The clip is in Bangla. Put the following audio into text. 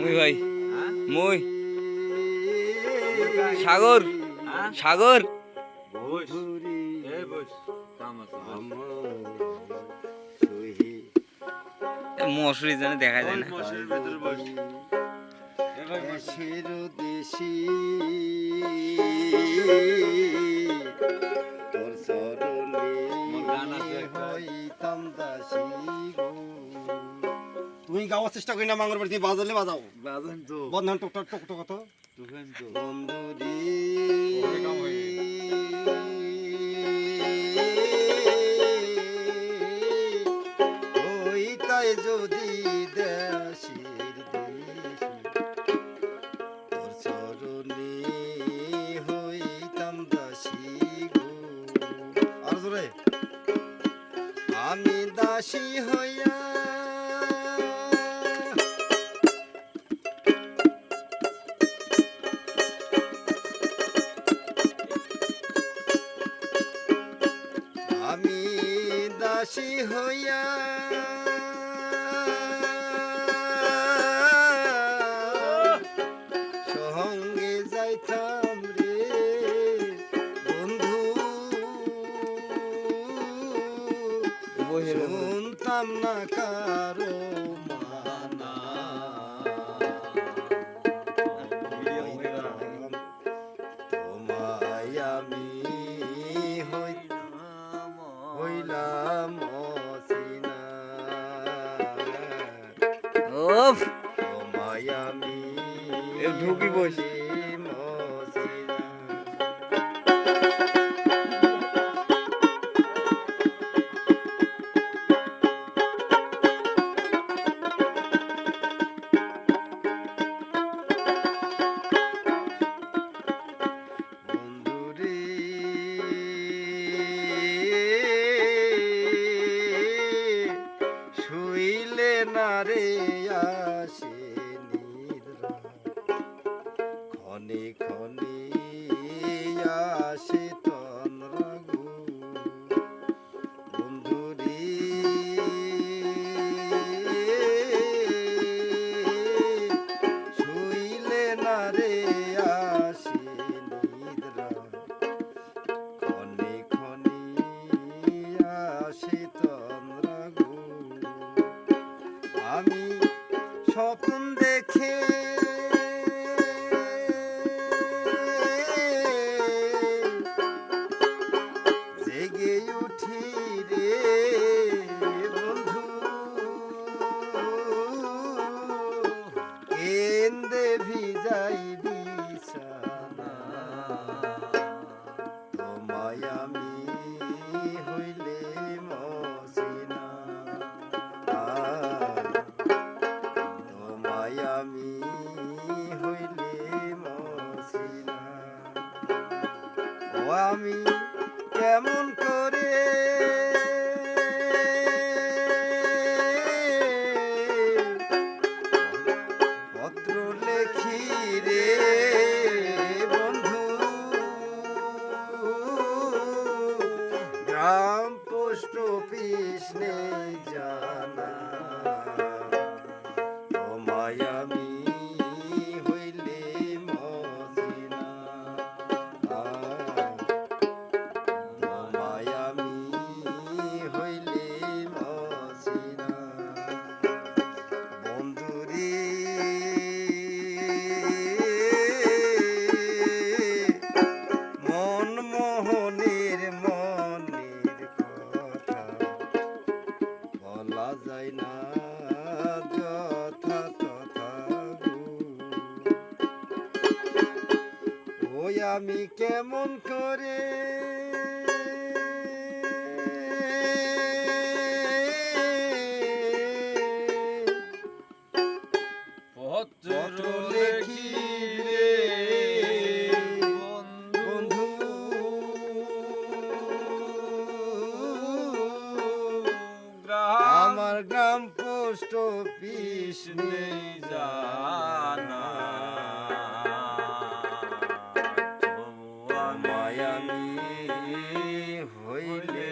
মুই ভাই? মুই সাগর? সাগর। মশুরি জানে দেখা যায় না দেশি তুমি গাওয়ার চেষ্টা করি না মাঙ্গর বাড়ি তুমি বাজালে বাজাও। বাজান তো। বন্ধন টুকটা টুকটা কত? তুফান তো। বন্ধুরি হইতাই যদি দেশির দেশি তোর চরণে হইতাম দাসী গো। আর জোরে। আমি দাসী হইয়া দাসী হইয়া সঙ্গে যাইতাম রে বন্ধু। শুনতাম না কারও ঢুকি বস। রে কেন্দে ভিজাই বিছানা। হইলে মসিনা। আমি হইলে মসিনা। আমি কেমন করে যায় না যথা তথা গো। ওই আমি কেমন করে পত্র লেখি রে পোস্ট অফিস নেই জানা। মায়ামি হইলে